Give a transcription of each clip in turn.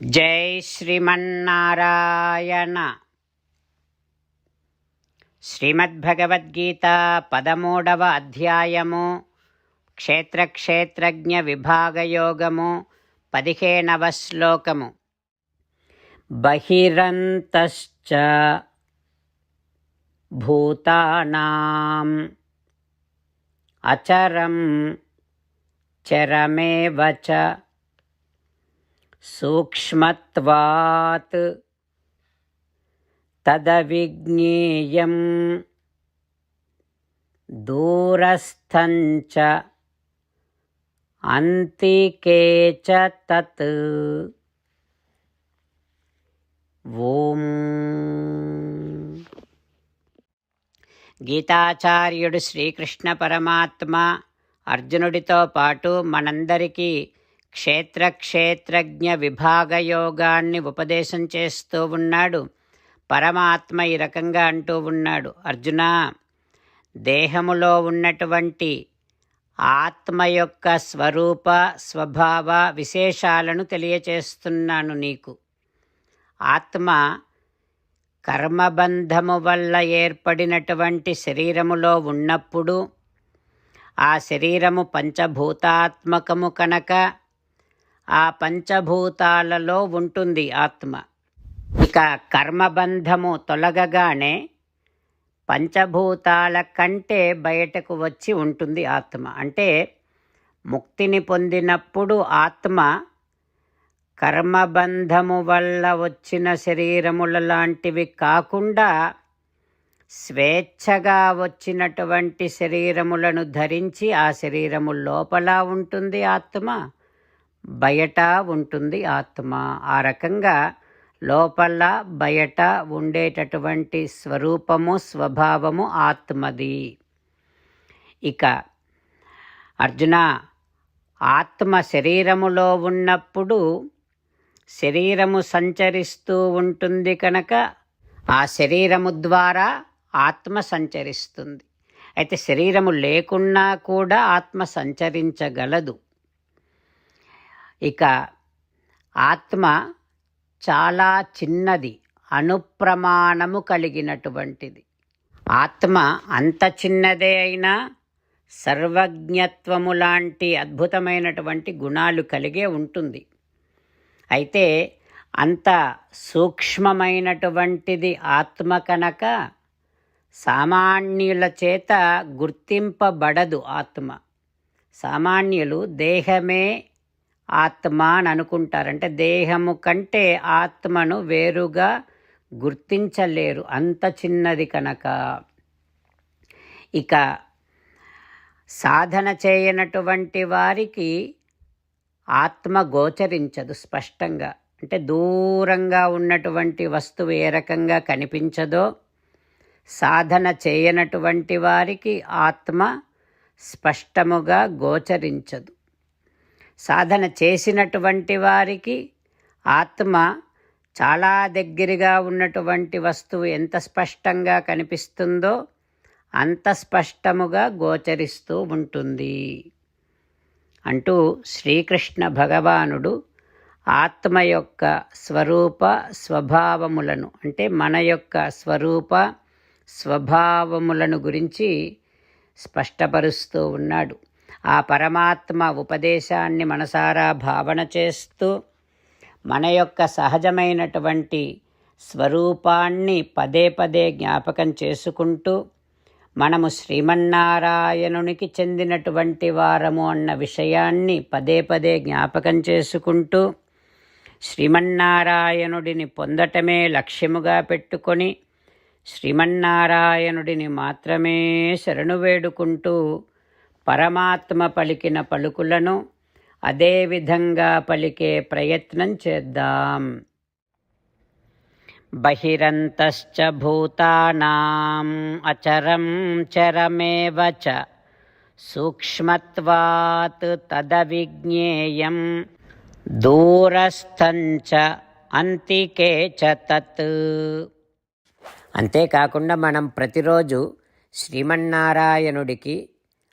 జై శ్రీమన్నారాయణ. శ్రీమద్భగవద్గీత పదమూడవ అధ్యాయము క్షేత్రక్షేత్రజ్ఞ విభాగయోగము పదిహేనవ శ్లోకము. బహిరంతశ్చ భూతానాం అచరం చరమేవ చ सूक्ष्मत्वात् तदविज्ञेयं दूरस्थञ्च अन्तिके च तत् ఓం గీతాచార్యుడు శ్రీకృష్ణ పరమాత్మ అర్జునుడితో పాటు మనందరికీ క్షేత్ర క్షేత్రజ్ఞ ఉపదేశం చేస్తూ ఉన్నాడు. పరమాత్మ ఈ రకంగా అంటూ ఉన్నాడు. అర్జున దేహములో ఉన్నటువంటి ఆత్మ యొక్క స్వరూప స్వభావ విశేషాలను తెలియచేస్తున్నాను నీకు. ఆత్మ కర్మబంధము వల్ల ఏర్పడినటువంటి శరీరములో ఉన్నప్పుడు ఆ శరీరము పంచభూతాత్మకము కనుక ఆ పంచభూతాలలో ఉంటుంది ఆత్మ. ఇక కర్మబంధము తొలగగానే పంచభూతాల కంటే బయటకు వచ్చి ఉంటుంది ఆత్మ. అంటే ముక్తిని పొందినప్పుడు ఆత్మ కర్మబంధము వల్ల వచ్చిన శరీరముల లాంటివి కాకుండా స్వేచ్ఛగా వచ్చినటువంటి శరీరములను ధరించి ఆ శరీరము లోపల ఉంటుంది ఆత్మ. బయట ఉంటుంది ఆత్మ. ఆ రకంగా లోపల బయట ఉండేటటువంటి స్వరూపము స్వభావము ఆత్మది. ఇక అర్జున ఆత్మ శరీరములో ఉన్నప్పుడు శరీరము సంచరిస్తూ ఉంటుంది కనుక ఆ శరీరము ద్వారా ఆత్మ సంచరిస్తుంది. అయితే శరీరము లేకున్నా కూడా ఆత్మ సంచరించగలదు. ఇక ఆత్మ చాలా చిన్నది అనుప్రమాణము కలిగినటువంటిది. ఆత్మ అంత చిన్నదే అయినా సర్వజ్ఞత్వము లాంటి అద్భుతమైనటువంటి గుణాలు కలిగే ఉంటుంది. అయితే అంత సూక్ష్మమైనటువంటిది ఆత్మ కనుక సామాన్యుల చేత గుర్తింపబడదు ఆత్మ. సామాన్యులు దేహమే ఆత్మ అని అనుకుంటారు. అంటే దేహము కంటే ఆత్మను వేరుగా గుర్తించలేరు. అంత చిన్నది కనుక. ఇక సాధన చేయనటువంటి వారికి ఆత్మ గోచరించదు స్పష్టంగా. అంటే దూరంగా ఉన్నటువంటి వస్తువు ఏ రకంగా కనిపించదో సాధన చేయనటువంటి వారికి ఆత్మ స్పష్టముగా గోచరించదు. సాధన చేసినటువంటి వారికి ఆత్మ చాలా దగ్గరగా ఉన్నటువంటి వస్తువు ఎంత స్పష్టంగా కనిపిస్తుందో అంత స్పష్టముగా గోచరిస్తూ ఉంటుంది. అంటూ శ్రీకృష్ణ భగవానుడు ఆత్మ యొక్క స్వరూప స్వభావములను అంటే మన యొక్క స్వరూప స్వభావములను గురించి స్పష్టపరుస్తూ ఉన్నాడు. ఆ పరమాత్మ ఉపదేశాన్ని మనసారా భావన చేస్తూ మన యొక్క సహజమైనటువంటి స్వరూపాన్ని పదే పదే జ్ఞాపకం చేసుకుంటూ మనము శ్రీమన్నారాయణునికి చెందినటువంటి వారము అన్న విషయాన్ని పదే పదే జ్ఞాపకం చేసుకుంటూ శ్రీమన్నారాయణుడిని పొందటమే లక్ష్యముగా పెట్టుకొని శ్రీమన్నారాయణుడిని మాత్రమే శరణు వేడుకుంటూ పరమాత్మ పలికిన పలుకులను అదేవిధంగా పలికే ప్రయత్నం చేద్దాం. బహిరంతశ్చ భూతానాం అచరం చరమేవ చ సూక్ష్మత్వాత్ తదవిజ్ఞేయం దూరస్థంచ అంతికే చ తత్. అంతేకాకుండా మనం ప్రతిరోజు శ్రీమన్నారాయణుడికి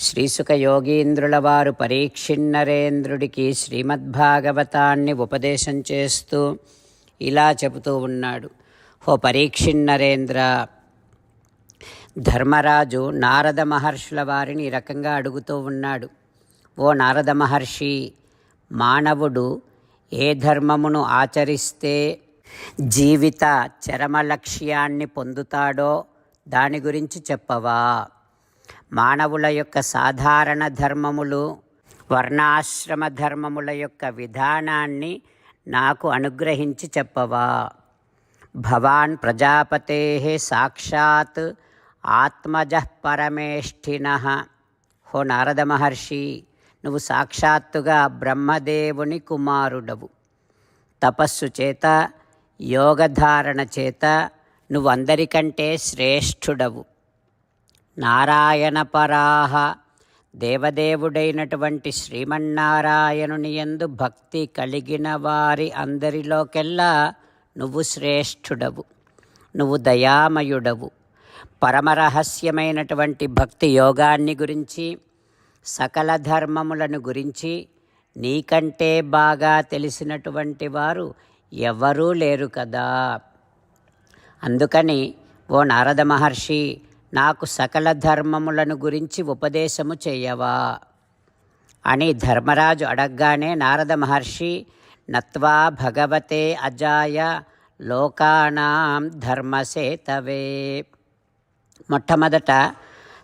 శ్రీసుక యోగీంద్రుల వారు పరీక్షిన్నరేంద్రుడికి శ్రీమద్భాగవతాన్ని ఉపదేశం చేస్తూ ఇలా చెబుతూ ఉన్నాడు. ఓ పరీక్షిన్నరేంద్ర ధర్మరాజు నారద మహర్షుల వారిని ఈ రకంగా అడుగుతూ ఉన్నాడు. ఓ నారద మహర్షి మానవుడు ఏ ధర్మమును ఆచరిస్తే జీవిత చరమ లక్ష్యాన్ని పొందుతాడో దాని గురించి చెప్పవా? మానవుల యొక్క సాధారణ ధర్మములు వర్ణాశ్రమ ధర్మముల యొక్క విధానాన్ని నాకు అనుగ్రహించి చెప్పవా. భవాన్ ప్రజాపతే సాక్షాత్ ఆత్మజ పరమేష్ఠిన. హో నారద మహర్షి నువ్వు సాక్షాత్తుగా బ్రహ్మదేవుని కుమారుడవు. తపస్సు చేత యోగధారణ చేత నువ్వు అందరికంటే శ్రేష్ఠుడవు. నారాయణ పరాహ దేవదేవుడైనటువంటి శ్రీమన్నారాయణుని యందు భక్తి కలిగిన వారి అందరిలోకెల్లా నువ్వు శ్రేష్ఠుడవు. నువ్వు దయామయుడవు. పరమరహస్యమైనటువంటి భక్తి యోగాన్ని గురించి సకల ధర్మములను గురించి నీకంటే బాగా తెలిసినటువంటి వారు ఎవరూ లేరు కదా. అందుకని ఓ నారద మహర్షి నాకు సకల ధర్మములను గురించి ఉపదేశము చేయవా? అని ధర్మరాజు అడగగానే నారద మహర్షి నత్వా భగవతే అజాయ లోకానాం ధర్మసేతవే. మొట్టమొదట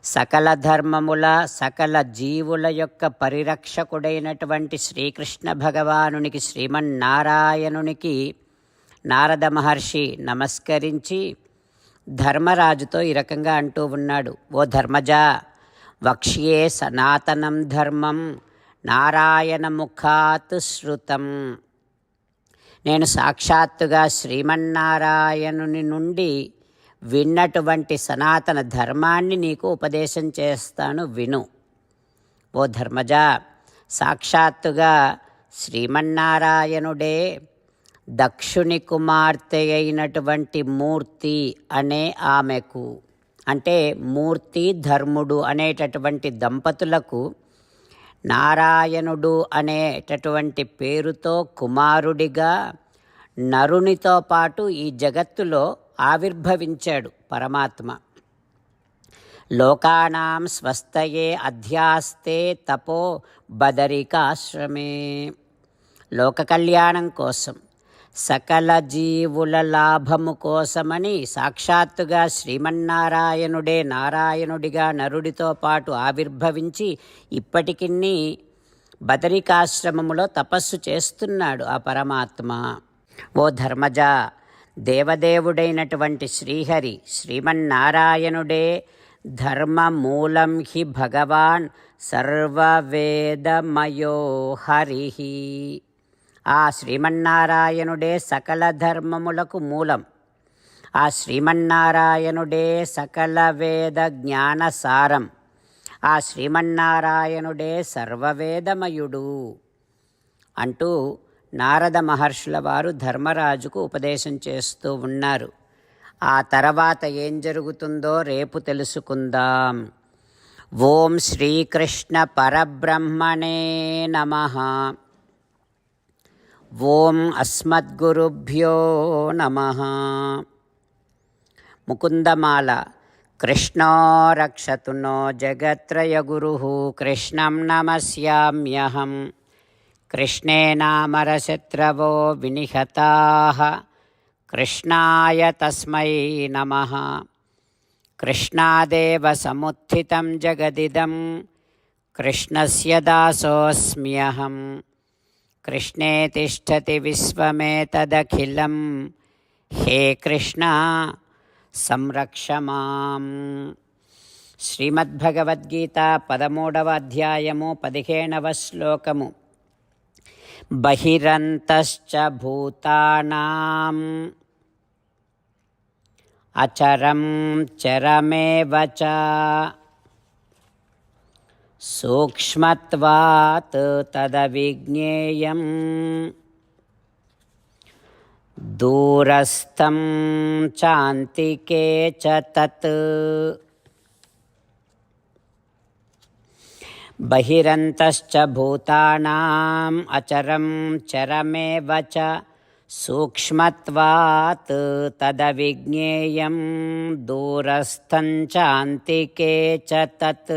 సకల ధర్మముల సకల జీవుల యొక్క పరిరక్షకుడైనటువంటి శ్రీకృష్ణ భగవానునికి శ్రీమన్నారాయణునికి నారద మహర్షి నమస్కరించి ధర్మరాజుతో ఈ రకంగా అంటూ ఉన్నాడు. ఓ ధర్మజ వక్ష్యే సనాతనం ధర్మం నారాయణ ముఖాత్ శృతం. నేను సాక్షాత్తుగా శ్రీమన్నారాయణుని నుండి విన్నటువంటి సనాతన ధర్మాన్ని నీకు ఉపదేశం చేస్తాను విను. ఓ ధర్మజ సాక్షాత్తుగా శ్రీమన్నారాయణుడే దక్షుని కుమార్తె అయినటువంటి మూర్తి అనే ఆమెకు అంటే మూర్తి ధర్ముడు అనేటటువంటి దంపతులకు నారాయణుడు అనేటటువంటి పేరుతో కుమారుడిగా నరునితో పాటు ఈ జగత్తులో ఆవిర్భవించాడు పరమాత్మ. లోకానాం స్వస్థయే అధ్యాస్తే తపో బదరికాశ్రమే. లోక కళ్యాణం కోసం సకల జీవుల లాభము కోసమని సాక్షాత్తుగా శ్రీమన్నారాయణుడే నారాయణుడిగా నరుడితో పాటు ఆవిర్భవించి ఇప్పటికిన్ని బదరికాశ్రమములో తపస్సు చేస్తున్నాడు ఆ పరమాత్మ. ఓ ధర్మజ దేవదేవుడైనటువంటి శ్రీహరి శ్రీమన్నారాయణుడే ధర్మ మూలం హి భగవాన్ సర్వవేదమయో హరి. ఆ శ్రీమన్నారాయణుడే సకల ధర్మములకు మూలం. ఆ శ్రీమన్నారాయణుడే సకల వేద జ్ఞాన సారం ఆ శ్రీమన్నారాయణుడే సర్వవేదమయుడు. అంటూ నారద మహర్షుల వారు ధర్మరాజుకు ఉపదేశం చేస్తూ ఉన్నారు. ఆ తర్వాత ఏం జరుగుతుందో రేపు తెలుసుకుందాం. ఓం శ్రీకృష్ణ పరబ్రహ్మణే నమ. ॐ अस्मद्गुरुभ्यो नमः। मुकुन्दमाला, कृष्णो रक्षतु नो जगत्रयगुरुः, कृष्णं नमस्याम्यहं। कृष्णे नामरशत्रवो विनिहताः। कृष्णाय तस्मै नमः। कृष्णादेव समुत्थितं जगदिदं। कृष्णस्य दासोऽस्म्यहम्। कृष्णे तिष्ठति विश्वमेतदखिलं हे कृष्ण సంరక్ష మాం శ్రీమద్భగవద్గీత పదమూడవ అధ్యాయము పదిహేనవ శ్లోకము బహిరంతశ్చ భూతానాం అచరం చరమేవ చ సూక్ష్మత్వాత్ తదవిజ్ఞేయం. దూరస్థం చాంతికే చతత్ బహిరంతశ్చ భూతానాం అచరం చరమేవ చ సూక్ష్మత్వాత్ తదవిజ్ఞేయం. దూరస్థం చాంతికే చ తత్.